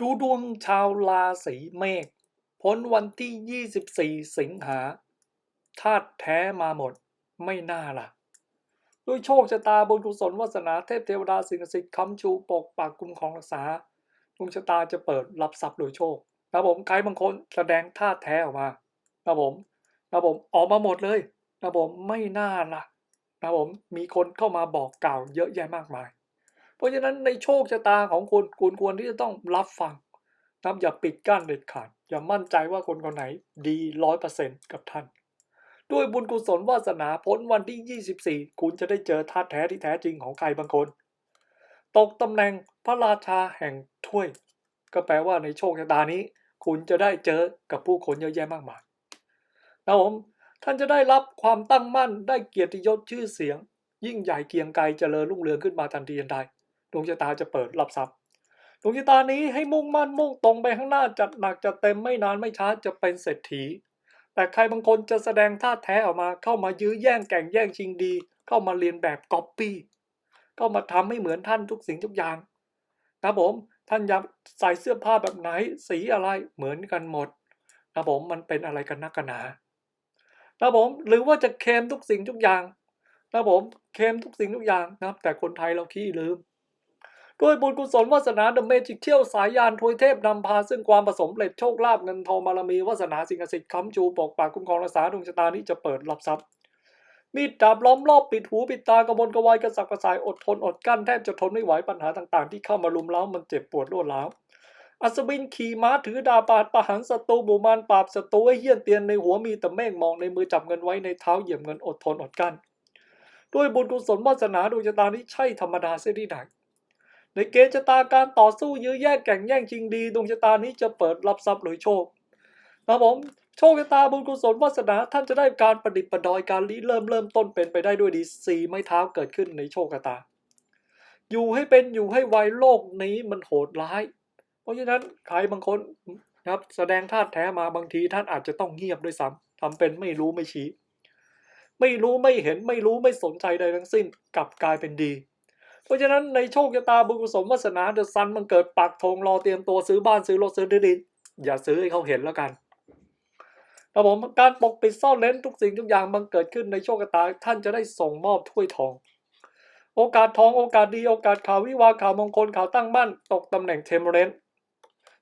ดูดวงชาวราศีเมษพ้นวันที่ 24 สิงหาธาตุแท้มาหมดไม่น่าล่ะ ด้วยโชคชะตาบุญกุศลวาสนาเทพเทวดาสิ่งศักดิ์สิทธิ์ค้ำชูปกปักคุ้มครองรักษาดวงชะตาจะเปิดรับทรัพย์โดยโชคนะผมใครบางคนแสดงธาตุแท้ออกมานะผมนะผมออกมาหมดเลยนะผมไม่น่าล่ะนะผมมีคนเข้ามาบอกกล่าวเยอะแยะมากมาย เพราะฉะนั้นในโชคชะตาของคุณคุณควรที่จะต้องรับฟังนะอย่าปิดกั้นเด็ดขาด อย่ามั่นใจว่าคนคนไหนดีร้อยเปอร์เซ็นกับท่าน ด้วยบุญกุศลวาสนาพ้นวันที่ 24 คุณจะได้เจอธาตุแท้ที่แท้จริงของใครบางคน ตกตำแหน่งพระราชาแห่งถ้วย ก็แปลว่าในโชคชะตานี้ คุณจะได้เจอกับผู้คนเยอะแยะมากมายนะผมท่านจะได้รับความตั้งมั่นได้เกียรติยศชื่อเสียง ยิ่งใหญ่เกียงไกรเจริญรุ่งเรืองขึ้นมาทันทีทันใด ดวงชะตาจะเปิดรับทรัพย์ดวงชะตานี้ให้มุ่งมั่นมุ่งตรงไปข้างหน้าจัดหนักจัดเต็มไม่นานไม่ช้าจะเป็นเศรษฐี แต่ใครบางคนจะแสดงท่าแท้ออกมาเข้ามายื้อแย่งแก่งแย่งชิงดี เข้ามาเรียนแบบก๊อปปี้เข้ามาทำให้เหมือนท่านทุกสิ่งทุกอย่างนะผมท่านอยากใส่เสื้อผ้าแบบไหนสีอะไรเหมือนกันหมดนะผมมันเป็นอะไรกันนักกันหนานะผมหรือว่าจะเคลมทุกสิ่งทุกอย่างนะผมเคลมทุกสิ่งทุกอย่างนะครับแต่คนไทยเราขี้ลืม ด้วยบุญกุศลวาสนาเดอะเมจิกเที่ยวสายยานทวยเทพนำพาซึ่งความผสมเร็จโชคลาภเงินทองบารมีวาสนาสิ่งศักดิ์สิทธิ์ค้ำชูปกปักคุ้มครองรักษาดวงชะตานี้จะเปิดรับทรัพย์มีดดาบล้อมรอบปิดหูปิดตากระบนกระวายกระสับกระส่ายอดทนอดกั้นแทบจะทนไม่ไหวปัญหาต่างๆ ที่เข้ามาลุมเล้ามันเจ็บปวดรวดร้าวอัศวินขี่ม้าถือดาบปาดประหันศัตรูหมู่มานปราบศัตรูให้เหี้ยนเตียนในหัวมีแต่เมฆมองในมือจับเงินไว้ในเท้าเหยียบเงินอดทนอดกั้นด้วยบุญกุศลวาสนาดวงชะตานี้ใช่ธรรมดาเสียที่ไหน ในเกณฑ์ชะตาการต่อสู้ยื้อแย่งแก่งแย่งชิงดีดวงชะตานี้จะเปิดรับทรัพย์โดยโชคนะผมโชคชะตาบุญกุศลวาสนาท่านจะได้การประดิษฐ์ประดอยการริเริ่มเริ่มต้นเป็นไปได้ด้วยดีสีไม้เท้าเกิดขึ้นในโชคชะตา อยู่ให้เป็นอยู่ให้ไวโลกนี้มันโหดร้าย เพราะฉะนั้นใครบางคนนะครับแสดงท่าแท้มาบางทีท่านอาจจะต้องเงียบด้วยซ้ำทำเป็นไม่รู้ไม่ชี้ ไม่รู้ไม่เห็นไม่รู้ไม่สนใจใดทั้งสิ้นกลับกลายเป็นดี ราะฉะนั้นในโชคชะตาบุญกุศลวาสนาเดอะซันมันเกิดปักธงรอเตรียมตัวซื้อบ้านซื้อรถซื้อที่ดินอย่าซื้อให้เขาเห็นแล้วกันครับผมการปกปิดซ่อนเร้นทุกสิ่งทุกอย่างมันเกิดขึ้นในโชคชะตาท่านจะได้ส่งมอบถ้วยทอง โอกาสทองโอกาสดีโอกาสข่าววิวาข่าวมงคลข่าวตั้งมั่นตกตำแหน่งเทมเรน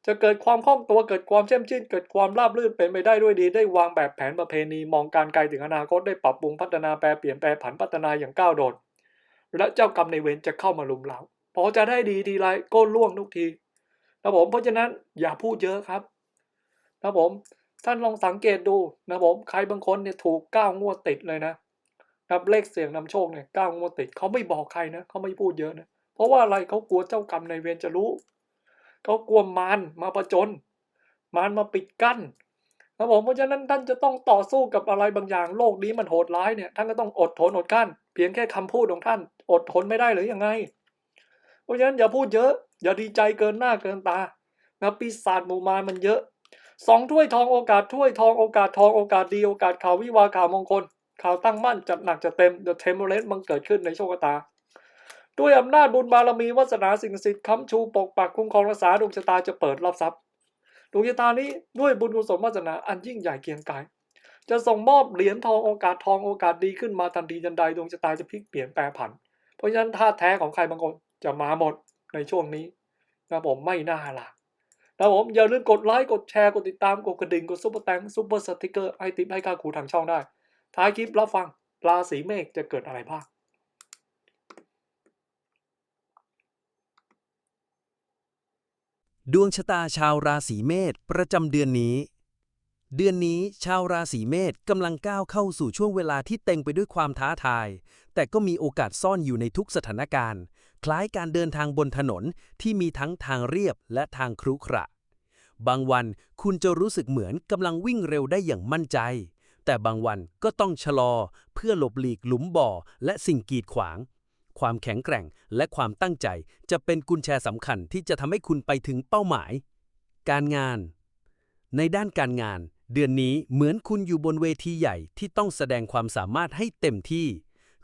จะเกิดความคล่องตัวเกิดความเชื่อมชื่น เกิดความราบรื่นเป็นไปได้ด้วยดี ได้วางแบบแผนประเพณี มองการไกลถึงอนาคตได้ปรับปรุงพัฒนาแปรเปลี่ยนแปลผันพัฒนาอย่างก้าวโดด และเจ้ากรรมในเวรจะเข้ามาลุมเราพอจะได้ดีทีไรก็ล่วงทุกทีนะผมเพราะฉะนั้นอย่าพูดเยอะครับนะผมท่านลองสังเกตดูนะผมใครบางคนเนี่ยถูกก้าวงวดติดเลยนะนับเลขเสียงนำโชคเนี่ยก้าวงวดติดเขาไม่บอกใครนะเขาไม่พูดเยอะนะเพราะว่าอะไรเขากลัวเจ้ากรรมในเวรจะรู้เขากลัวมารมาประจนมารมาปิดกั้นนะผมเพราะฉะนั้นท่านจะต้องต่อสู้กับอะไรบางอย่างโลกนี้มันโหดร้ายเนี่ยท่านก็ต้องอดทนอดกั้น พียงแค่คำพูดของท่าน อดทนไม่ได้หรือยังไง เพราะฉะนั้นอย่าพูดเยอะ อย่าดีใจเกินหน้าเกินตานะปีศาจหมู่มารมันเยอะสองถ้วยทองโอกาสถ้วยทองโอกาสทองโอกาสดีโอกาสข่าววิวาข่าวมงคล ข่าวตั้งมั่นจัดหนักจัดเต็ม The t e m p e r a n c e มันเกิดขึ้นในโชคตา ด้วยอำนาจบุญบารมีวาสนาสิ่งศักดิ์สิทธิ์ค้ำชูปกปักคุ้มครองรักษาดวงชะตาจะเปิดรับทรัพย์ดวงชะตานี้ด้วยบุญกุศลวาสนาอันยิ่งใหญ่เกียงไกร จะส่งมอบเหรียญทองโอกาสทองโอกาสดีขึ้นมาทันทีทันใดดวงชะตาจะพลิกเปลี่ยนแปลผัน เพราะฉะนั้นท่าแท้ของใครบางคนจะมาหมดในช่วงนี้นะผมไม่น่าล่ะนะผมอย่าลืมกดไลค์กดแชร์กดติดตามกดกระดิ่งกดซุปเปอร์แตงซุปเปอร์สติกเกอร์ให้ติปให้ค่าครูทางช่องได้ ท้ายคลิปรับฟังราศีเมษจะเกิดอะไรบ้างดวงชะตาชาวราศีเมษประจำเดือนนี้ เดือนนี้ชาวราศีเมษกำลังก้าวเข้าสู่ช่วงเวลาที่เต็มไปด้วยความท้าทาย แต่ก็มีโอกาสซ่อนอยู่ในทุกสถานการณ์ คล้ายการเดินทางบนถนนที่มีทั้งทางเรียบและทางครุขระ บางวันคุณจะรู้สึกเหมือนกำลังวิ่งเร็วได้อย่างมั่นใจ แต่บางวันก็ต้องชะลอ เพื่อหลบหลีกหลุมบ่อ และสิ่งกีดขวาง ความแข็งแกร่งและความตั้งใจจะเป็นกุญแจสำคัญที่จะทำให้คุณไปถึงเป้าหมาย การงาน ในด้านการงาน เดือนนี้เหมือนคุณอยู่บนเวทีใหญ่ที่ต้องแสดงความสามารถให้เต็มที่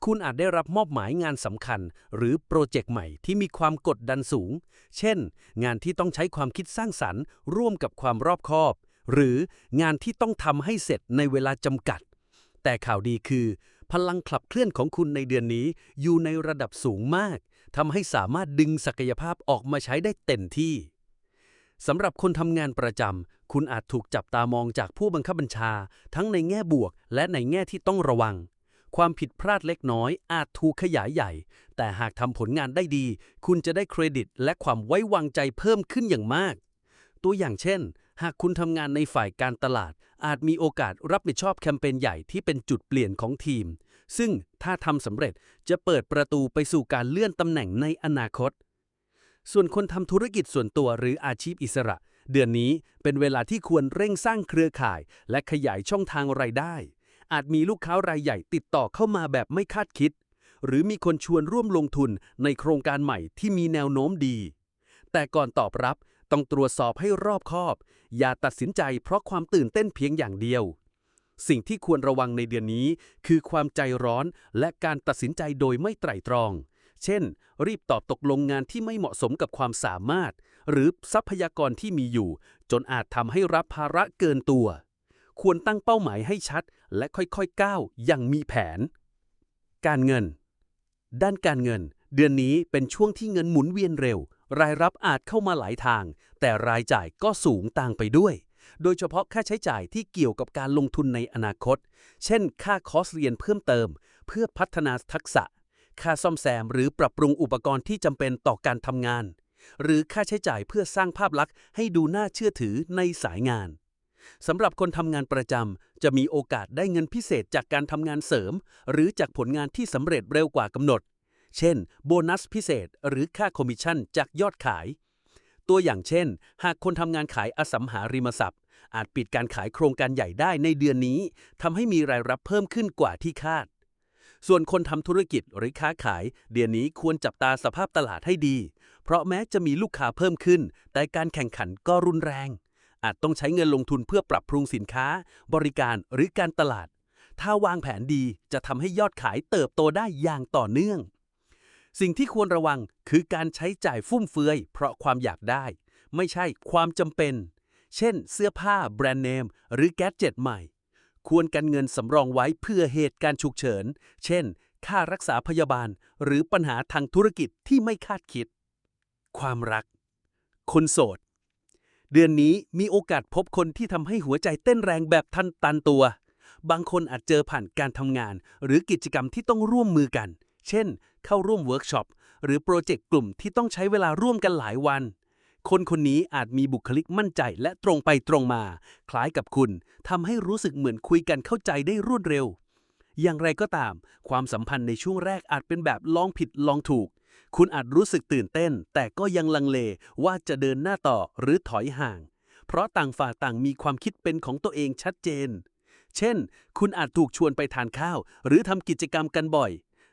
คุณอาจได้รับมอบหมายงานสำคัญ หรือโปรเจกต์ใหม่ที่มีความกดดันสูง เช่น งานที่ต้องใช้ความคิดสร้างสรรค์ ร่วมกับความรอบคอบ หรืองานที่ต้องทำให้เสร็จในเวลาจำกัด แต่ข่าวดีคือ พลังขับเคลื่อนของคุณในเดือนนี้อยู่ในระดับสูงมากทำให้สามารถดึงศักยภาพออกมาใช้ได้เต็มที่สำหรับคนทำงานประจำ คุณอาจถูกจับตามองจากผู้บังคับบัญชา ทั้งในแง่บวก และในแง่ที่ต้องระวัง ความผิดพลาดเล็กน้อย อาจถูกขยายใหญ่ แต่หากทำผลงานได้ดี คุณจะได้เครดิต และความไว้วางใจเพิ่มขึ้นอย่างมาก ตัวอย่างเช่น หากคุณทำงานในฝ่ายการตลาด อาจมีโอกาสรับผิดชอบแคมเปญใหญ่ที่เป็นจุดเปลี่ยนของทีม ซึ่งถ้าทำสำเร็จจะเปิดประตูไปสู่การเลื่อนตำแหน่งในอนาคต ส่วนคนทำธุรกิจส่วนตัวหรืออาชีพอิสระ เดือนนี้เป็นเวลาที่ควรเร่งสร้างเครือข่าย และขยายช่องทางรายได้ อาจมีลูกค้ารายใหญ่ติดต่อเข้ามาแบบไม่คาดคิด หรือมีคนชวนร่วมลงทุนในโครงการใหม่ที่มีแนวโน้มดี แต่ก่อนตอบรับต้องตรวจสอบให้รอบคอบ อย่าตัดสินใจเพราะความตื่นเต้นเพียงอย่างเดียว สิ่งที่ควรระวังในเดือนนี้ คือความใจร้อนและการตัดสินใจโดยไม่ไตร่ตรอง เช่น รีบตอบตกลงงานที่ไม่เหมาะสมกับความสามารถ หรือทรัพยากรที่มีอยู่ จนอาจทำให้รับภาระเกินตัว ควรตั้งเป้าหมายให้ชัด และค่อยๆก้าวอย่างมีแผน การเงิน ด้านการเงิน เดือนนี้เป็นช่วงที่เงินหมุนเวียนเร็ว รายรับอาจเข้ามาหลายทาง แต่รายจ่ายก็สูงต่ามไปด้วย โดยเฉพาะค่าใช้จ่ายที่เกี่ยวกับการลงทุนในอนาคต เช่น ค่าคอร์สเรียนเพิ่มเติม เพื่อพัฒนาทักษะค่าซ่อมแซมหรือปรับปรุงอุปกรณ์ที่จำเป็นต่อการทำงาน หรือค่าใช้จ่ายเพื่อสร้างภาพลักษณ์ให้ดูน่าเชื่อถือในสายงานสำหรับคนทำงานประจำจะมีโอกาสได้เงินพิเศษจากการทำงานเสริม หรือจากผลงานที่สำเร็จเร็วกว่ากำหนด เช่น โบนัสพิเศษหรือค่าคอมมิชชั่นจากยอดขาย ตัวอย่างเช่น หากคนทำงานขายอสังหาริมทรัพย์ อาจปิดการขายโครงการใหญ่ได้ในเดือนนี้ทำให้มีรายรับเพิ่มขึ้นกว่าที่คาด ส่วนคนทำธุรกิจหรือค้าขาย เดือนนี้ควรจับตาสภาพตลาดให้ดี เพราะแม้จะมีลูกค้าเพิ่มขึ้น แต่การแข่งขันก็รุนแรง อาจต้องใช้เงินลงทุนเพื่อปรับปรุงสินค้า บริการหรือการตลาด ถ้าวางแผนดีจะทำให้ยอดขายเติบโตได้อย่างต่อเนื่อง สิ่งที่ควรระวังคือการใช้จ่ายฟุ่มเฟือย เพราะความอยากได้ ไม่ใช่ความจำเป็น เช่น เสื้อผ้าแบรนด์เนมหรือแกดเจ็ตใหม่ ควรกันเงินสำรองไว้เพื่อเหตุการณ์ฉุกเฉิน เช่น ค่ารักษาพยาบาล หรือปัญหาทางธุรกิจที่ไม่คาดคิด ความรัก คนโสด เดือนนี้มีโอกาสพบคนที่ทำให้หัวใจเต้นแรงแบบทันตันตัว บางคนอาจเจอผ่านการทำงาน หรือกิจกรรมที่ต้องร่วมมือกัน เช่น เข้าร่วมเวิร์กช็อป หรือโปรเจกต์กลุ่มที่ต้องใช้เวลาร่วมกันหลายวัน คนคนนี้อาจมีบุคลิกมั่นใจและตรงไปตรงมา คล้ายกับคุณทำให้รู้สึกเหมือนคุยกันเข้าใจได้รวดเร็ว อย่างไรก็ตาม ความสัมพันธ์ในช่วงแรกอาจเป็นแบบลองผิดลองถูก คุณอาจรู้สึกตื่นเต้น แต่ก็ยังลังเลว่าจะเดินหน้าต่อหรือถอยห่าง เพราะต่างฝ่ายต่างมีความคิดเป็นของตัวเองชัดเจน เช่น คุณอาจถูกชวนไปทานข้าว หรือทำกิจกรรมกันบ่อย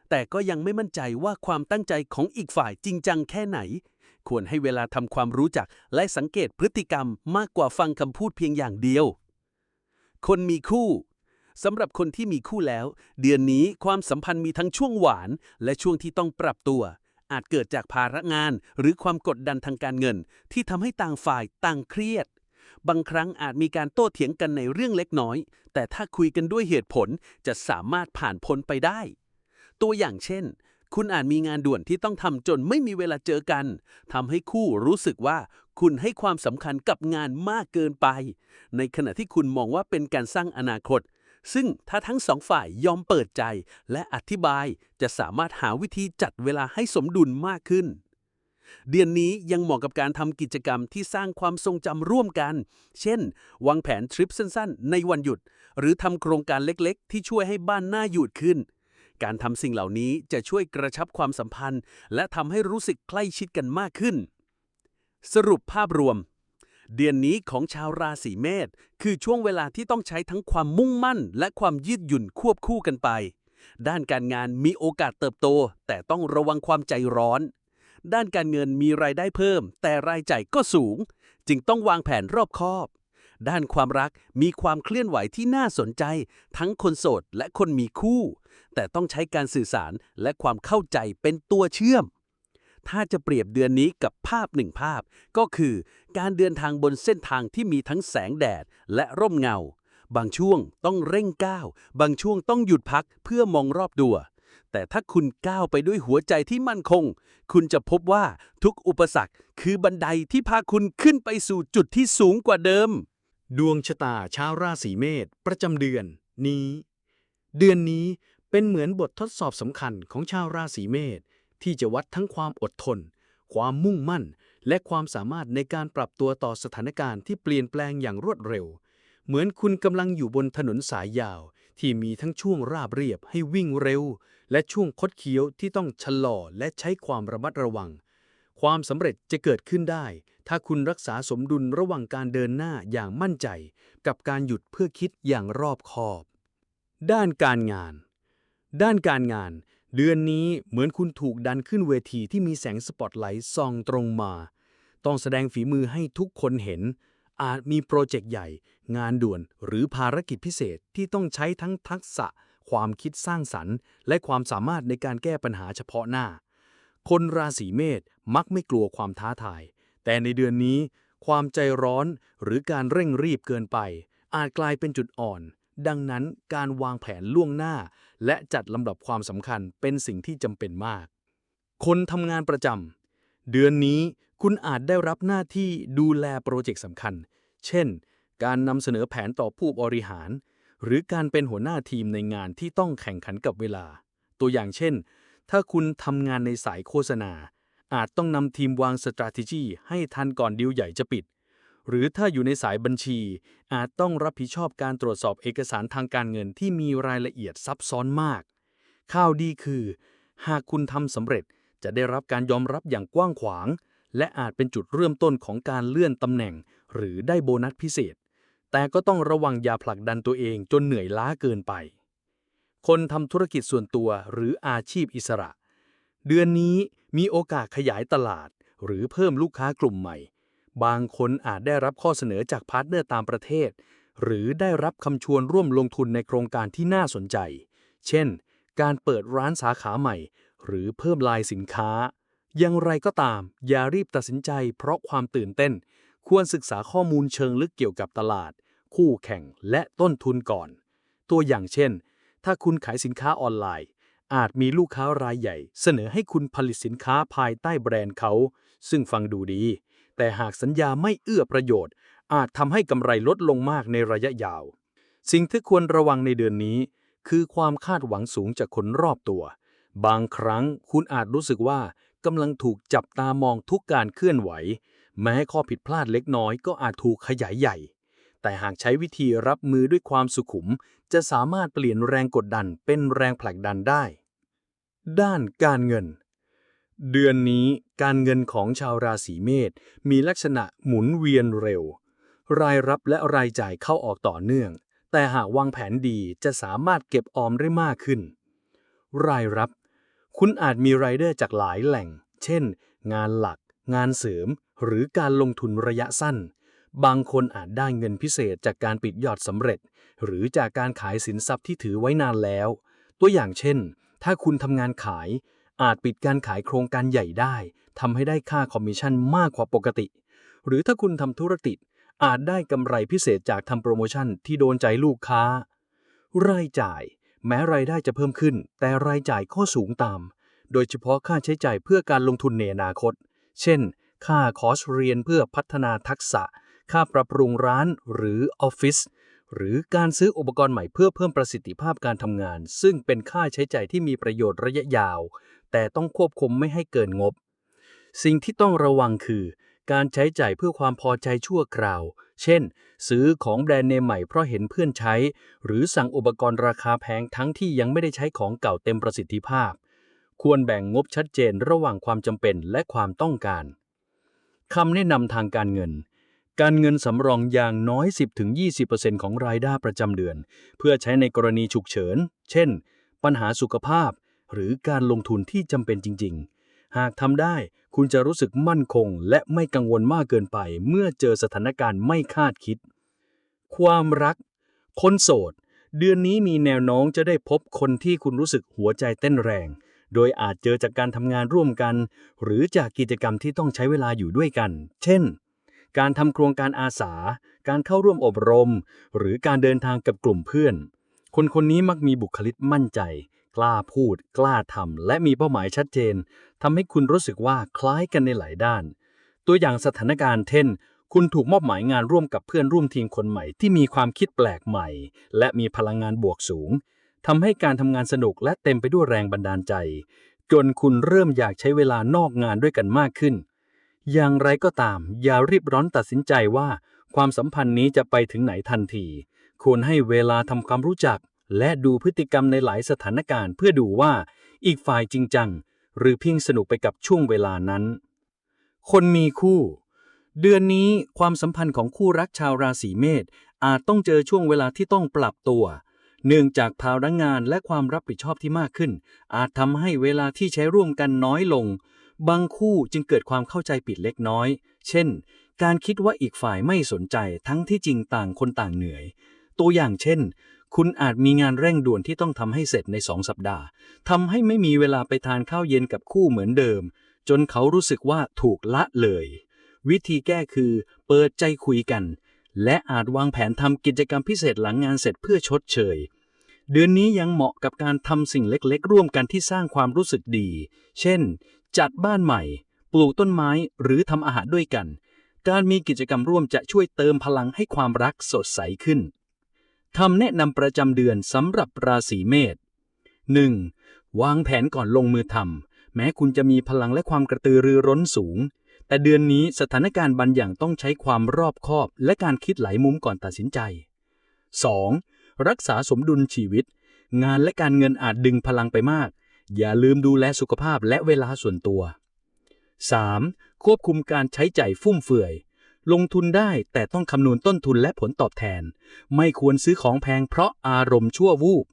แต่ก็ยังไม่มั่นใจว่าความตั้งใจของอีกฝ่ายจริงจังแค่ไหน ควรให้เวลาทำความรู้จักและสังเกตพฤติกรรมมากกว่าฟังคำพูดเพียงอย่างเดียว คนมีคู่สำหรับคนที่มีคู่แล้ว เดือนนี้ความสัมพันธ์มีทั้งช่วงหวาน และช่วงที่ต้องปรับตัว อาจเกิดจากภาระงานหรือความกดดันทางการเงิน ที่ทำให้ต่างฝ่ายต่างเครียด บางครั้งอาจมีการโต้เถียงกันในเรื่องเล็กน้อย แต่ถ้าคุยกันด้วยเหตุผลจะสามารถผ่านพ้นไปได้ ตัวอย่างเช่น คุณอาจมีงานด่วนที่ต้องทำจนไม่มีเวลาเจอกันทำให้คู่รู้สึกว่าคุณให้ความสำคัญกับงานมากเกินไป ในขณะที่คุณมองว่าเป็นการสร้างอนาคต ซึ่งถ้าทั้งสองฝ่ายยอมเปิดใจ และอธิบายจะสามารถหาวิธีจัดเวลาให้สมดุลมากขึ้น เดือนนี้ยังเหมาะกับการทำกิจกรรมที่สร้างความทรงจำร่วมกัน เช่น วางแผนทริปสั้นๆ ในวันหยุด หรือทำโครงการเล็กๆ ที่ช่วยให้บ้านน่าอยู่ขึ้น การทำสิ่งเหล่านี้จะช่วยกระชับความสัมพันธ์ และทำให้รู้สึกใกล้ชิดกันมากขึ้น สรุปภาพรวม เดือนนี้ของชาวราศีเมษคือช่วงเวลาที่ต้องใช้ทั้งความมุ่งมั่น และความยืดหยุ่นควบคู่กันไป ด้านการงานมีโอกาสเติบโต แต่ต้องระวังความใจร้อน ด้านการเงินมีรายได้เพิ่ม แต่รายจ่ายก็สูง จึงต้องวางแผนรอบคอบด้านความรักมีความเคลื่อนไหวที่น่าสนใจ ทั้งคนโสดและคนมีคู่ แต่ต้องใช้การสื่อสารและความเข้าใจเป็นตัวเชื่อม ถ้าจะเปรียบเดือนนี้กับภาพหนึ่งภาพ ก็คือการเดินทางบนเส้นทางที่มีทั้งแสงแดดและร่มเงา บางช่วงต้องเร่งก้าว บางช่วงต้องหยุดพักเพื่อมองรอบตัวแต่ถ้าคุณก้าวไปด้วยหัวใจที่มั่นคง คุณจะพบว่าทุกอุปสรรคคือบันไดที่พาคุณขึ้นไปสู่จุดที่สูงกว่าเดิม ดวงชะตาชาวราศีเมษประจำเดือนนี้ เดือนนี้ เป็นเหมือนบททดสอบสำคัญของชาวราศีเมษที่จะวัดทั้งความอดทน ความมุ่งมั่น และความสามารถในการปรับตัวต่อสถานการณ์ที่เปลี่ยนแปลงอย่างรวดเร็ว เหมือนคุณกำลังอยู่บนถนนสายยาว ที่มีทั้งช่วงราบเรียบให้วิ่งเร็ว และช่วงคดเคี้ยวที่ต้องชะลอและใช้ความระมัดระวัง ความสำเร็จจะเกิดขึ้นได้ ถ้าคุณรักษาสมดุลระหว่างการเดินหน้าอย่างมั่นใจ กับการหยุดเพื่อคิดอย่างรอบคอบ ด้านการงาน ด้านการงาน เดือนนี้เหมือนคุณถูกดันขึ้นเวทีที่มีแสงสปอตไลท์ส่องตรงมา ต้องแสดงฝีมือให้ทุกคนเห็น อาจมีโปรเจกต์ใหญ่ งานด่วนหรือภารกิจพิเศษที่ต้องใช้ทั้งทักษะ ความคิดสร้างสรรค์ และความสามารถในการแก้ปัญหาเฉพาะหน้า คนราศีเมษมักไม่กลัวความท้าทาย แต่ในเดือนนี้ ความใจร้อนหรือการเร่งรีบเกินไป อาจกลายเป็นจุดอ่อน ดังนั้นการวางแผนล่วงหน้า และจัดลำดับความสำคัญเป็นสิ่งที่จำเป็นมาก คนทำงานประจำเดือนนี้คุณอาจได้รับหน้าที่ดูแลโปรเจกต์สำคัญ เช่น การนำเสนอแผนต่อผู้บริหาร หรือการเป็นหัวหน้าทีมในงานที่ต้องแข่งขันกับเวลา ตัวอย่างเช่น ถ้าคุณทำงานในสายโฆษณา อาจต้องนำทีมวาง strategy ให้ทันก่อนดีลใหญ่จะปิด หรือถ้าอยู่ในสายบัญชี อาจต้องรับผิดชอบการตรวจสอบเอกสารทางการเงินที่มีรายละเอียดซับซ้อนมาก ข่าวดีคือ หากคุณทำสำเร็จจะได้รับการยอมรับอย่างกว้างขวาง และอาจเป็นจุดเริ่มต้นของการเลื่อนตำแหน่ง หรือได้โบนัสพิเศษ แต่ก็ต้องระวังอย่าผลักดันตัวเองจนเหนื่อยล้าเกินไป คนทำธุรกิจส่วนตัวหรืออาชีพอิสระ เดือนนี้มีโอกาสขยายตลาด หรือเพิ่มลูกค้ากลุ่มใหม่ บางคนอาจได้รับข้อเสนอจากพาร์ทเนอร์ตามประเทศ หรือได้รับคำชวนร่วมลงทุนในโครงการที่น่าสนใจ เช่น การเปิดร้านสาขาใหม่ หรือเพิ่มลายสินค้า อย่างไรก็ตาม อย่ารีบตัดสินใจเพราะความตื่นเต้น ควรศึกษาข้อมูลเชิงลึกเกี่ยวกับตลาด คู่แข่งและต้นทุนก่อน ตัวอย่างเช่น ถ้าคุณขายสินค้าออนไลน์อาจมีลูกค้ารายใหญ่ เสนอให้คุณผลิตสินค้าภายใต้แบรนด์เขา ซึ่งฟังดูดี แต่หากสัญญาไม่เอื้อประโยชน์ อาจทำให้กำไรลดลงมากในระยะยาว สิ่งที่ควรระวังในเดือนนี้ คือความคาดหวังสูงจากคนรอบตัว บางครั้งคุณอาจรู้สึกว่ากำลังถูกจับตามองทุกการเคลื่อนไหว แม้ข้อผิดพลาดเล็กน้อยก็อาจถูกขยายใหญ่ แต่หากใช้วิธีรับมือด้วยความสุขุม จะสามารถเปลี่ยนแรงกดดันเป็นแรงผลักดันได้ ด้านการเงิน เดือนนี้การเงินของชาวราศีเมษมีลักษณะหมุนเวียนเร็ว รายรับและรายจ่ายเข้าออกต่อเนื่อง แต่หากวางแผนดีจะสามารถเก็บออมได้มากขึ้น รายรับ คุณอาจมีรายได้จากหลายแหล่ง เช่น งานหลัก งานเสริม หรือการลงทุนระยะสั้น บางคนอาจได้เงินพิเศษจากการปิดยอดสำเร็จ หรือจากการขายสินทรัพย์ที่ถือไว้นานแล้ว ตัวอย่างเช่น ถ้าคุณทำงานขาย อาจปิดการขายโครงการใหญ่ได้ทำให้ได้ค่าคอมมิชชั่นมากกว่าปกติ หรือถ้าคุณทำธุรกิจอาจได้กำไรพิเศษจากทำโปรโมชั่นที่โดนใจลูกค้า รายจ่าย แม้รายได้จะเพิ่มขึ้น แต่รายจ่ายก็สูงตาม โดยเฉพาะค่าใช้จ่ายเพื่อการลงทุนในอนาคต เช่น ค่าคอร์สเรียนเพื่อพัฒนาทักษะ ค่าปรับปรุงร้านหรือออฟฟิศ หรือการซื้ออุปกรณ์ใหม่เพื่อเพิ่มประสิทธิภาพการทำงาน ซึ่งเป็นค่าใช้จ่ายที่มีประโยชน์ระยะยาว แต่ต้องควบคุมไม่ให้เกินงบ สิ่งที่ต้องระวังคือ การใช้จ่ายเพื่อความพอใจชั่วคราว เช่น ซื้อของแบรนด์เนมใหม่เพราะเห็นเพื่อนใช้ หรือสั่งอุปกรณ์ราคาแพงทั้งที่ยังไม่ได้ใช้ของเก่าเต็มประสิทธิภาพ ควรแบ่งงบชัดเจนระหว่างความจำเป็นและความต้องการคำแนะนำทางการเงิน การเงินสำรองอย่างน้อย 10-20%ของรายได้ประจำเดือน เพื่อใช้ในกรณีฉุกเฉิน เช่น ปัญหาสุขภาพ หรือการลงทุนที่จำเป็นจริง ๆ หากทำได้คุณจะรู้สึกมั่นคง และไม่กังวลมากเกินไป เมื่อเจอสถานการณ์ไม่คาดคิด ความรัก คนโสด เดือนนี้มีแนวโน้มจะได้พบคนที่คุณรู้สึกหัวใจเต้นแรง โดยอาจเจอจากการทำงานร่วมกัน หรือจากกิจกรรมที่ต้องใช้เวลาอยู่ด้วยกัน เช่น การทำโครงการอาสา การเข้าร่วมอบรม หรือการเดินทางกับกลุ่มเพื่อน คนคนนี้มักมีบุคลิกมั่นใจ กล้าพูด กล้าทำและมีเป้าหมายชัดเจนทำให้คุณรู้สึกว่าคล้ายกันในหลายด้าน ตัวอย่างสถานการณ์เช่นคุณถูกมอบหมายงานร่วมกับเพื่อนร่วมทีมคนใหม่ที่มีความคิดแปลกใหม่ และมีพลังงานบวกสูงทำให้การทำงานสนุกและเต็มไปด้วยแรงบันดาลใจ จนคุณเริ่มอยากใช้เวลานอกงานด้วยกันมากขึ้น อย่างไรก็ตาม อย่ารีบร้อนตัดสินใจว่า ความสัมพันธ์นี้จะไปถึงไหนทันที ควรให้เวลาทำความรู้จัก และดูพฤติกรรมในหลายสถานการณ์เพื่อดูว่าอีกฝ่ายจริงจัง หรือเพียงสนุกไปกับช่วงเวลานั้น คนมีคู่ เดือนนี้ความสัมพันธ์ของคู่รักชาวราศีเมษอาจต้องเจอช่วงเวลาที่ต้องปรับตัว เนื่องจากภาระงานและความรับผิดชอบที่มากขึ้น อาจทำให้เวลาที่ใช้ร่วมกันน้อยลง บางคู่จึงเกิดความเข้าใจผิดเล็กน้อย เช่น การคิดว่าอีกฝ่ายไม่สนใจทั้งที่จริงต่างคนต่างเหนื่อย ตัวอย่างเช่น คุณอาจมีงานเร่งด่วนที่ต้องทำให้เสร็จในสองสัปดาห์ทำให้ไม่มีเวลาไปทานข้าวเย็นกับคู่เหมือนเดิม จนเขารู้สึกว่าถูกละเลย วิธีแก้คือเปิดใจคุยกัน และอาจวางแผนทำกิจกรรมพิเศษหลังงานเสร็จเพื่อชดเชยเดือนนี้ยังเหมาะกับการทำสิ่งเล็กๆ ร่วมกันที่สร้างความรู้สึกดี เช่น จัดบ้านใหม่ ปลูกต้นไม้หรือทำอาหารด้วยกัน การมีกิจกรรมร่วมจะช่วยเติมพลังให้ความรักสดใสขึ้นคำแนะนำประจำเดือนสำหรับราศีเมษ 1. วางแผนก่อนลงมือทำแม้คุณจะมีพลังและความกระตือรือร้นสูง แต่เดือนนี้สถานการณ์บางอย่างต้องใช้ความรอบคอบ และการคิดหลายมุมก่อนตัดสินใจ 2. รักษาสมดุลชีวิต งานและการเงินอาจดึงพลังไปมาก อย่าลืมดูแลสุขภาพและเวลาส่วนตัว 3. ควบคุมการใช้จ่ายฟุ่มเฟือย ลงทุนได้แต่ต้องคำนวณต้นทุนและผลตอบแทน ไม่ควรซื้อของแพงเพราะอารมณ์ชั่ววูบ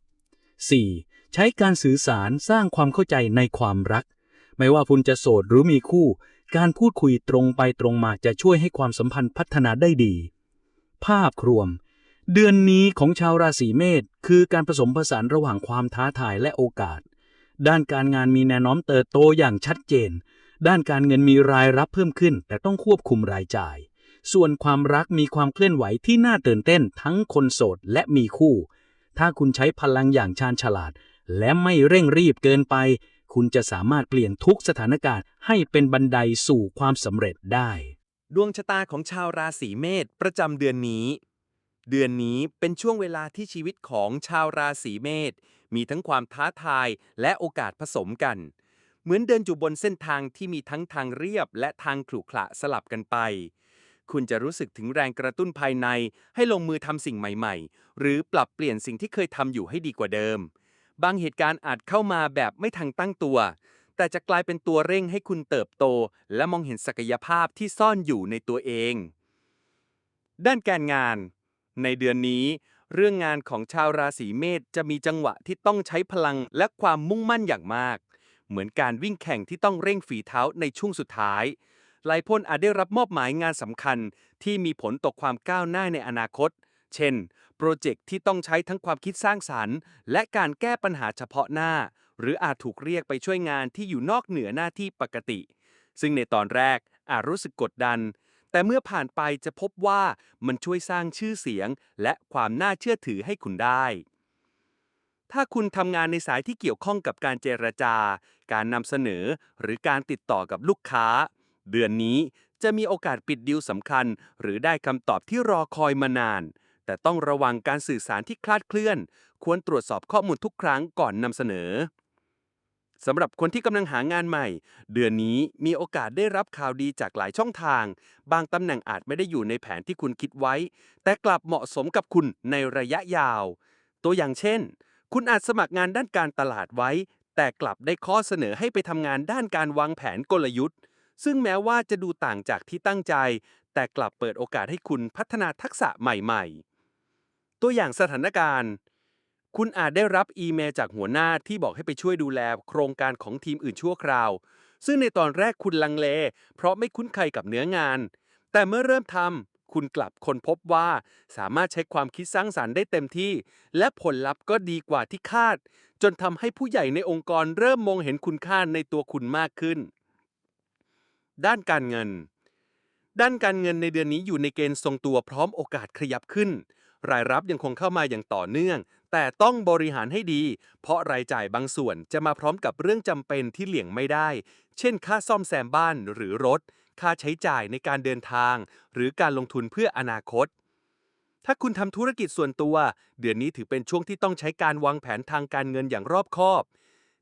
4. ใช้การสื่อสารสร้างความเข้าใจในความรัก ไม่ว่าคุณจะโสดหรือมีคู่ การพูดคุยตรงไปตรงมาจะช่วยให้ความสัมพันธ์พัฒนาได้ดี ภาพรวม เดือนนี้ของชาวราศีเมษคือการผสมผสานระหว่างความท้าทายและโอกาส ด้านการงานมีแนวโน้มเติบโตอย่างชัดเจน ด้านการเงินมีรายรับเพิ่มขึ้น แต่ต้องควบคุมรายจ่าย ส่วนความรักมีความเคลื่อนไหวที่น่าตื่นเต้นทั้งคนโสดและมีคู่ ถ้าคุณใช้พลังอย่างชาญฉลาด และไม่เร่งรีบเกินไป คุณจะสามารถเปลี่ยนทุกสถานการณ์ให้เป็นบันไดสู่ความสำเร็จได้ ดวงชะตาของชาวราศีเมษประจำเดือนนี้ เดือนนี้เป็นช่วงเวลาที่ชีวิตของชาวราศีเมษ มีทั้งความท้าทายและโอกาสผสมกัน เหมือนเดินอยู่บนเส้นทางที่มีทั้งทางเรียบและทางขรุขระสลับกันไป คุณจะรู้สึกถึงแรงกระตุ้นภายใน ให้ลงมือทำสิ่งใหม่ ๆ หรือปรับเปลี่ยนสิ่งที่เคยทำอยู่ให้ดีกว่าเดิม บางเหตุการณ์อาจเข้ามาแบบไม่ทันตั้งตัว แต่จะกลายเป็นตัวเร่งให้คุณเติบโต และมองเห็นศักยภาพที่ซ่อนอยู่ในตัวเอง ด้านการงาน ในเดือนนี้ เรื่องงานของชาวราศีเมษจะมีจังหวะที่ต้องใช้พลังและความมุ่งมั่นอย่างมาก เหมือนการวิ่งแข่งที่ต้องเร่งฝีเท้าในช่วงสุดท้ายหลายคนอาจได้รับมอบหมายงานสำคัญที่มีผลต่อความก้าวหน้าในอนาคต เช่น โปรเจกต์ที่ต้องใช้ทั้งความคิดสร้างสรรค์ และการแก้ปัญหาเฉพาะหน้า หรืออาจถูกเรียกไปช่วยงานที่อยู่นอกเหนือหน้าที่ปกติ ซึ่งในตอนแรกอาจรู้สึกกดดัน แต่เมื่อผ่านไปจะพบว่ามันช่วยสร้างชื่อเสียง และความน่าเชื่อถือให้คุณได้ ถ้าคุณทำงานในสายที่เกี่ยวข้องกับการเจรจา การนำเสนอ หรือการติดต่อกับลูกค้า เดือนนี้จะมีโอกาสปิดดีลสำคัญ หรือได้คำตอบที่รอคอยมานาน แต่ต้องระวังการสื่อสารที่คลาดเคลื่อน ควรตรวจสอบข้อมูลทุกครั้งก่อนนำเสนอ สำหรับคนที่กำลังหางานใหม่ เดือนนี้มีโอกาสได้รับข่าวดีจากหลายช่องทาง บางตำแหน่งอาจไม่ได้อยู่ในแผนที่คุณคิดไว้ แต่กลับเหมาะสมกับคุณในระยะยาว ตัวอย่างเช่น คุณอาจสมัครงานด้านการตลาดไว้ แต่กลับได้ข้อเสนอให้ไปทำงานด้านการวางแผนกลยุทธ์ ซึ่งแม้ว่าจะดูต่างจากที่ตั้งใจ แต่กลับเปิดโอกาสให้คุณพัฒนาทักษะใหม่ ๆ ตัวอย่างสถานการณ์ คุณอาจได้รับอีเมลจากหัวหน้าที่บอกให้ไปช่วยดูแลโครงการของทีมอื่นชั่วคราว ซึ่งในตอนแรกคุณลังเล เพราะไม่คุ้นเคยกับเนื้องาน แต่เมื่อเริ่มทคุณกลับค้นพบว่า สามารถใช้ความคิดสร้างสารรค์ได้เต็มที่ และผลลัพธ์ก็ดีกว่าที่คาด จนทำให้ผู้ใหญ่ในองค์กรเริ่มมองเห็นคุณค่าในตัวคุณมากขึ้น ด้านการเงิน ด้านการเงินในเดือนนี้อยู่ในเกณฑ์ทรงตัวพร้อมโอกาสขยับขึ้นรายรับยังคงเข้ามาอย่างต่อเนื่อง แต่ต้องบริหารให้ดี เพราะรายจ่ายบางส่วนจะมาพร้อมกับเรื่องจำเป็นที่เลี่ยงไม่ได้ เช่น ค่าซ่อมแซมบ้านหรือรถ ค่าใช้จ่ายในการเดินทาง หรือการลงทุนเพื่ออนาคต ถ้าคุณทำธุรกิจส่วนตัว เดือนนี้ถือเป็นช่วงที่ต้องใช้การวางแผนทางการเงินอย่างรอบคอบ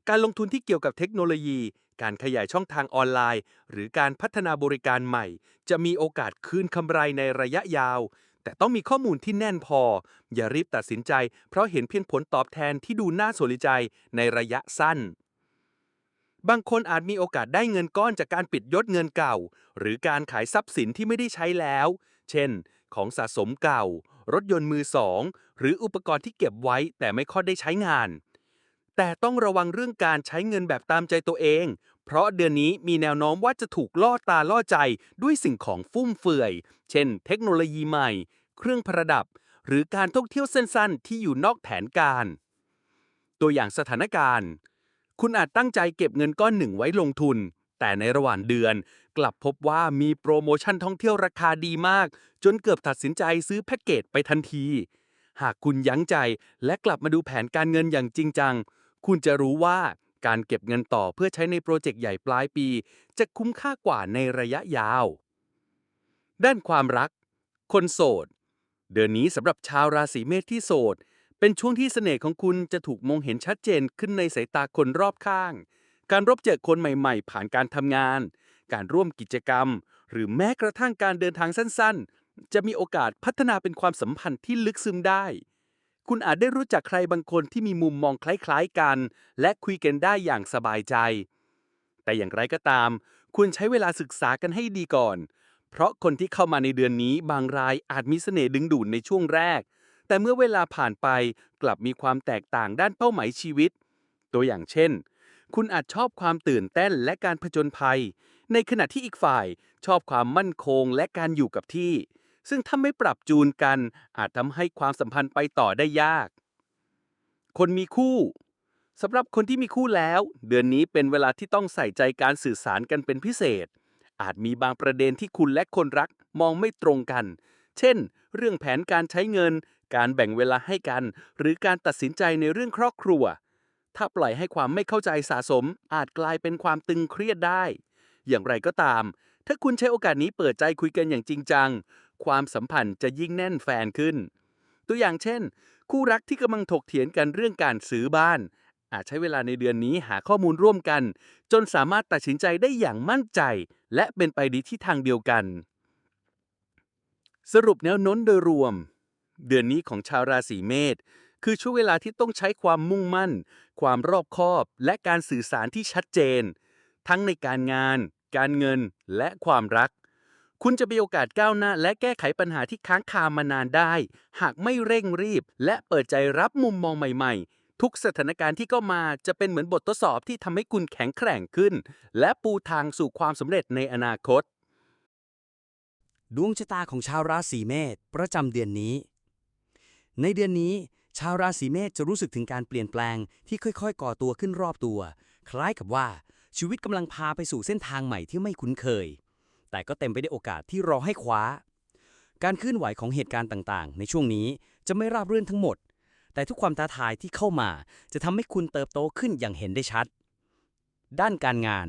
การลงทุนที่เกี่ยวกับเทคโนโลยี การขยายช่องทางออนไลน์ หรือการพัฒนาบริการใหม่ จะมีโอกาสคืนกำไรในระยะยาว แต่ต้องมีข้อมูลที่แน่นพอ อย่ารีบตัดสินใจ เพราะเห็นเพียงผลตอบแทนที่ดูน่าสนใจในระยะสั้น บางคนอาจมีโอกาสได้เงินก้อนจากการปิดยศเงินเก่า หรือการขายทรัพย์สินที่ไม่ได้ใช้แล้ว เช่น ของสะสมเก่า รถยนต์มือสอง หรืออุปกรณ์ที่เก็บไว้แต่ไม่ค่อยได้ใช้งาน แต่ต้องระวังเรื่องการใช้เงินแบบตามใจตัวเอง เพราะเดือนนี้มีแนวโน้มว่าจะถูกล่อตาล่อใจด้วยสิ่งของฟุ่มเฟือย เช่น เทคโนโลยีใหม่ เครื่องประดับ หรือการท่องเที่ยวสั้นๆ ที่อยู่นอกแผนการ ตัวอย่างสถานการณ์ คุณอาจตั้งใจเก็บเงินก้อนหนึ่งไว้ลงทุน แต่ในระหว่างเดือน กลับพบว่ามีโปรโมชั่นท่องเที่ยวราคาดีมาก จนเกือบตัดสินใจซื้อแพ็กเกจไปทันที หากคุณยั้งใจและกลับมาดูแผนการเงินอย่างจริงจัง คุณจะรู้ว่า การเก็บเงินต่อเพื่อใช้ในโปรเจกต์ใหญ่ปลายปี จะคุ้มค่ากว่าในระยะยาว ด้านความรัก คนโสด เดือนนี้สำหรับชาวราศีเมษที่โสด เป็นช่วงที่เสน่ห์ของคุณจะถูกมองเห็นชัดเจนขึ้นในสายตาคนรอบข้าง การรบเจอคนใหม่ๆ ผ่านการทำงาน การร่วมกิจกรรม หรือแม้กระทั่งการเดินทางสั้นๆ จะมีโอกาสพัฒนาเป็นความสัมพันธ์ที่ลึกซึ้งได้ คุณอาจได้รู้จักใครบางคนที่มีมุมมองคล้ายๆกัน และคุยกันได้อย่างสบายใจ แต่อย่างไรก็ตาม ควรใช้เวลาศึกษากันให้ดีก่อน เพราะคนที่เข้ามาในเดือนนี้บางรายอาจมีเสน่ห์ดึงดูดในช่วงแรก แต่เมื่อเวลาผ่านไปกลับมีความแตกต่างด้านเป้าหมายชีวิต ตัวอย่างเช่น คุณอาจชอบความตื่นเต้นและการผจญภัย ในขณะที่อีกฝ่ายชอบความมั่นคงและการอยู่กับที่ ซึ่งถ้าไม่ปรับจูนกัน อาจทำให้ความสัมพันธ์ไปต่อได้ยาก คนมีคู่สำหรับคนที่มีคู่แล้ว เดือนนี้เป็นเวลาที่ต้องใส่ใจการสื่อสารกันเป็นพิเศษ อาจมีบางประเด็นที่คุณและคนรักมองไม่ตรงกัน เช่น เรื่องแผนการใช้เงิน การแบ่งเวลาให้กัน หรือการตัดสินใจในเรื่องครอบครัว ถ้าปล่อยให้ความไม่เข้าใจสะสม อาจกลายเป็นความตึงเครียดได้ อย่างไรก็ตาม ถ้าคุณใช้โอกาสนี้เปิดใจคุยกันอย่างจริงจัง ความสัมพันธ์จะยิ่งแน่นแฟนขึ้น ตัวอย่างเช่น คู่รักที่กำลังถกเถียงกันเรื่องการซื้อบ้าน อาจใช้เวลาในเดือนนี้หาข้อมูลร่วมกัน จนสามารถตัดสินใจได้อย่างมั่นใจ และเป็นไปดีที่ทางเดียวกัน สรุปแนวโน้นโดยรวม เดือนนี้ของชาวราศีเมษคือช่วงเวลาที่ต้องใช้ความมุ่งมั่น ความรอบคอบ และการสื่อสารที่ชัดเจน ทั้งในการงาน การเงิน และความรัก คุณจะมีโอกาสก้าวหน้า และแก้ไขปัญหาที่ค้างคามานานได้ หากไม่เร่งรีบ และเปิดใจรับมุมมองใหม่ ๆ ทุกสถานการณ์ที่เข้ามาจะเป็นเหมือนบททดสอบที่ทำให้คุณแข็งแกร่งขึ้น และปูทางสู่ความสำเร็จในอนาคต ดวงชะตาของชาวราศีเมษประจำเดือนนี้ ในเดือนนี้ ชาวราศีเมษจะรู้สึกถึงการเปลี่ยนแปลงที่ค่อยๆ ก่อตัวขึ้นรอบตัว คล้ายกับว่าชีวิตกำลังพาไปสู่เส้นทางใหม่ที่ไม่คุ้นเคย แต่ก็เต็มไปด้วยโอกาสที่รอให้คว้า การเคลื่อนไหวของเหตุการณ์ต่างๆ ในช่วงนี้จะไม่ราบรื่นทั้งหมด แต่ทุกความท้าทายที่เข้ามาจะทำให้คุณเติบโตขึ้นอย่างเห็นได้ชัด ด้านการงาน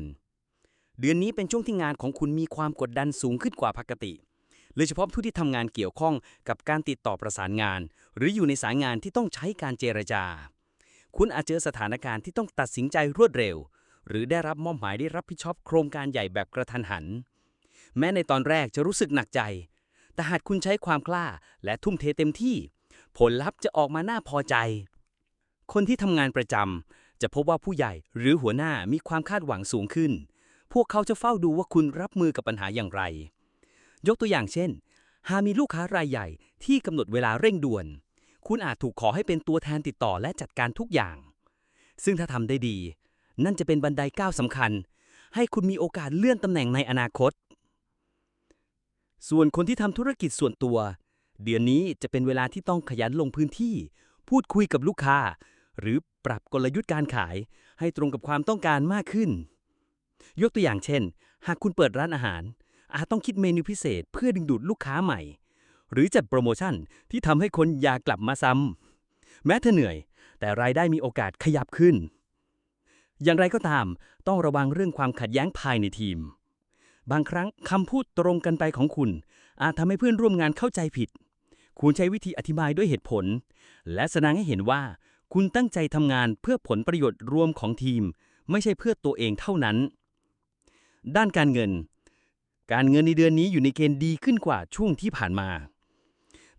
เดือนนี้เป็นช่วงที่งานของคุณมีความกดดันสูงขึ้นกว่าปกติโดยเฉพาะผู้ที่ทำงานเกี่ยวข้องกับการติดต่อประสานงาน หรืออยู่ในสายงานที่ต้องใช้การเจรจา คุณอาจเจอสถานการณ์ที่ต้องตัดสินใจรวดเร็ว หรือได้รับมอบหมายได้รับผิดชอบโครงการใหญ่แบบกระทันหัน แม้ในตอนแรกจะรู้สึกหนักใจ แต่หากคุณใช้ความกล้าและทุ่มเทเต็มที่ ผลลัพธ์จะออกมาน่าพอใจ คนที่ทำงานประจำจะพบว่าผู้ใหญ่หรือหัวหน้ามีความคาดหวังสูงขึ้น พวกเขาจะเฝ้าดูว่าคุณรับมือกับปัญหาอย่างไร ยกตัวอย่างเช่น หากมีลูกค้ารายใหญ่ที่กำหนดเวลาเร่งด่วน คุณอาจถูกขอให้เป็นตัวแทนติดต่อและจัดการทุกอย่าง ซึ่งถ้าทำได้ดี นั่นจะเป็นบันไดก้าวสำคัญ ให้คุณมีโอกาสเลื่อนตำแหน่งในอนาคต ส่วนคนที่ทำธุรกิจส่วนตัว เดือนนี้จะเป็นเวลาที่ต้องขยันลงพื้นที่ พูดคุยกับลูกค้า หรือปรับกลยุทธ์การขาย ให้ตรงกับความต้องการมากขึ้น ยกตัวอย่างเช่น หากคุณเปิดร้านอาหาร อาจต้องคิดเมนูพิเศษเพื่อดึงดูดลูกค้าใหม่ หรือจัดโปรโมชั่นที่ทำให้คนอยากกลับมาซ้ำแม้เธอเหนื่อย แต่รายได้มีโอกาสขยับขึ้น อย่างไรก็ตาม ต้องระวังเรื่องความขัดแย้งภายในทีม บางครั้งคำพูดตรงกันไปของคุณ อาจทำให้เพื่อนร่วมงานเข้าใจผิด คุณใช้วิธีอธิบายด้วยเหตุผล และแสดงให้เห็นว่า คุณตั้งใจทำงานเพื่อผลประโยชน์รวมของทีม ไม่ใช่เพื่อตัวเองเท่านั้น ด้านการเงิน การเงินในเดือนนี้อยู่ในเกณฑ์ดีขึ้นกว่าช่วงที่ผ่านมา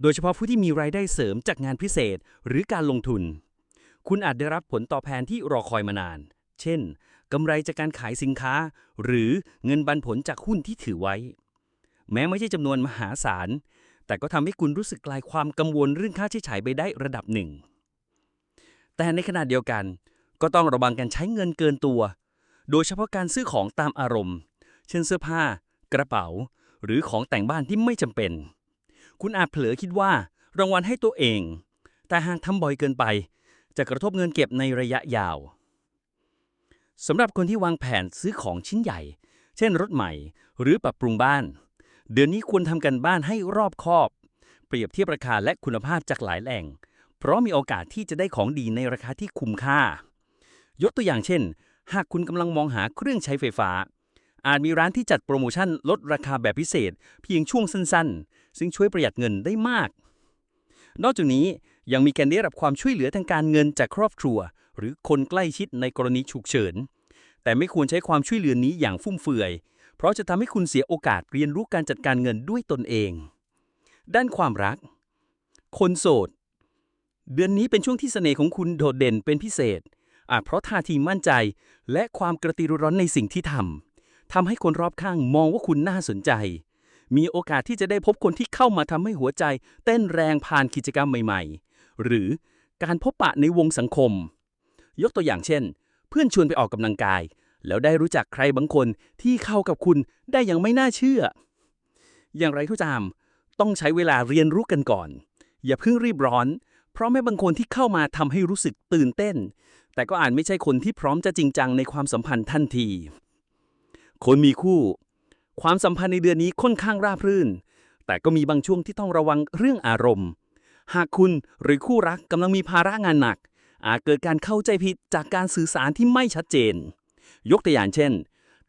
โดยเฉพาะผู้ที่มีรายได้เสริมจากงานพิเศษหรือการลงทุน คุณอาจได้รับผลตอบแทนที่รอคอยมานาน เช่น กำไรจากการขายสินค้า หรือเงินปันผลจากหุ้นที่ถือไว้ แม้ไม่ใช่จำนวนมหาศาล แต่ก็ทำให้คุณรู้สึกคลายความกังวลเรื่องค่าใช้จ่ายไปได้ระดับหนึ่ง แต่ในขณะเดียวกัน ก็ต้องระวังการใช้เงินเกินตัว โดยเฉพาะการซื้อของตามอารมณ์ เช่นเสื้อผ้า กระเป๋า หรือของแต่งบ้านที่ไม่จำเป็น คุณอาจเผลอคิดว่ารางวัลให้ตัวเอง แต่หากทำบ่อยเกินไป จะกระทบเงินเก็บในระยะยาว สำหรับคนที่วางแผนซื้อของชิ้นใหญ่ เช่นรถใหม่ หรือปรับปรุงบ้าน เดือนนี้ควรทำกันบ้านให้รอบคอบ เปรียบเทียบราคาและคุณภาพจากหลายแหล่ง เพราะมีโอกาสที่จะได้ของดีในราคาที่คุ้มค่า ยกตัวอย่างเช่น หากคุณกำลังมองหาเครื่องใช้ไฟฟ้า อาจมีร้านที่จัดโปรโมชั่นลดราคาแบบพิเศษ เพียงช่วงสั้นๆ ซึ่งช่วยประหยัดเงินได้มาก นอกจากนี้ยังมีการได้รับความช่วยเหลือทางการเงินจากครอบครัว หรือคนใกล้ชิดในกรณีฉุกเฉิน แต่ไม่ควรใช้ความช่วยเหลือนี้อย่างฟุ่มเฟือย เพราะจะทำให้คุณเสียโอกาสเรียนรู้การจัดการเงินด้วยตนเอง ด้านความรัก คนโสด เดือนนี้เป็นช่วงที่เสน่ห์ของคุณโดดเด่นเป็นพิเศษ อาจเพราะท่าทีมั่นใจ และความกระตือรือร้นในสิ่งที่ทำทำให้คนรอบข้างมองว่าคุณน่าสนใจมีโอกาสที่จะได้พบคนที่เข้ามาทำให้หัวใจ เต้นแรงผ่านกิจกรรมใหม่ ๆ หรือการพบปะในวงสังคม ยกตัวอย่างเช่น เพื่อนชวนไปออกกำลังกาย แล้วได้รู้จักใครบางคนที่เข้ากับคุณได้อย่างไม่น่าเชื่อ อย่างไรก็ตาม ต้องใช้เวลาเรียนรู้กันก่อน อย่าเพิ่งรีบร้อน เพราะแม้บางคนที่เข้ามาทำให้รู้สึกตื่นเต้น แต่ก็อาจไม่ใช่คนที่พร้อมจะจริงจังในความสัมพันธ์ทันที คนมีคู่ ความสัมพันธ์ในเดือนนี้ค่อนข้างราบรื่น แต่ก็มีบางช่วงที่ต้องระวังเรื่องอารมณ์หากคุณหรือคู่รักกำลังมีภาระงานหนัก อาจเกิดการเข้าใจผิดจากการสื่อสารที่ไม่ชัดเจน ยกตัวอย่างเช่น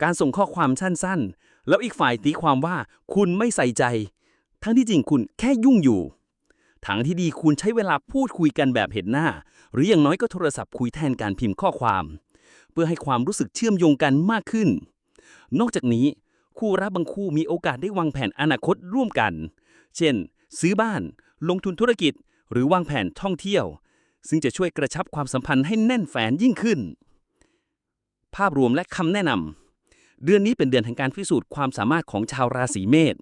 การส่งข้อความสั้นๆ แล้วอีกฝ่ายตีความว่าคุณไม่ใส่ใจ ทั้งที่จริงคุณแค่ยุ่งอยู่ทางที่ดีคุณใช้เวลาพูดคุยกันแบบเห็นหน้า หรืออย่างน้อยก็โทรศัพท์คุยแทนการพิมพ์ข้อความ เพื่อให้ความรู้สึกเชื่อมโยงกันมากขึ้น นอกจากนี้ คู่รักบางคู่มีโอกาสได้วางแผนอนาคตร่วมกัน เช่น ซื้อบ้าน ลงทุนธุรกิจ หรือวางแผนท่องเที่ยว ซึ่งจะช่วยกระชับความสัมพันธ์ให้แน่นแฟนยิ่งขึ้น ภาพรวมและคำแนะนำเดือนนี้เป็นเดือนแห่งการพิสูจน์ความสามารถของชาวราศีเมษ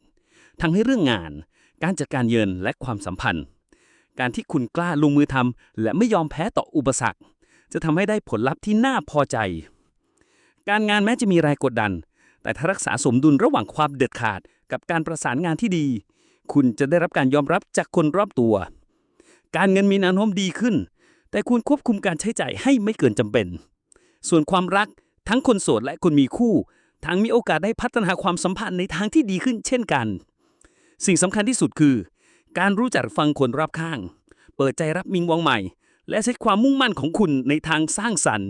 ทั้งให้เรื่องงาน การจัดการเงินและความสัมพันธ์ การที่คุณกล้าลงมือทำและไม่ยอมแพ้ต่ออุปสรรค จะทำให้ได้ผลลัพธ์ที่น่าพอใจ การงานแม้จะมีแรงกดดัน แต่ถ้ารักษาสมดุลระหว่างความเด็ดขาด กับการประสานงานที่ดี คุณจะได้รับการยอมรับจากคนรอบตัว การเงินมีแนวโน้มดีขึ้น แต่คุณควบคุมการใช้จ่ายให้ไม่เกินจำเป็น ส่วนความรักทั้งคนโสดและคนมีคู่ทั้งมีโอกาสได้พัฒนาความสัมพันธ์ในทางที่ดีขึ้นเช่นกัน สิ่งสำคัญที่สุดคือ การรู้จักฟังคนรอบข้าง เปิดใจรับมิงวองใหม่ และใช้ความมุ่งมั่นของคุณในทางสร้างสรรค์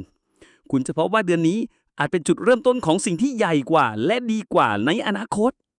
คุณจะพบว่าเดือนนี้อาจเป็นจุดเริ่มต้นของสิ่งที่ใหญ่กว่าและดีกว่าในอนาคต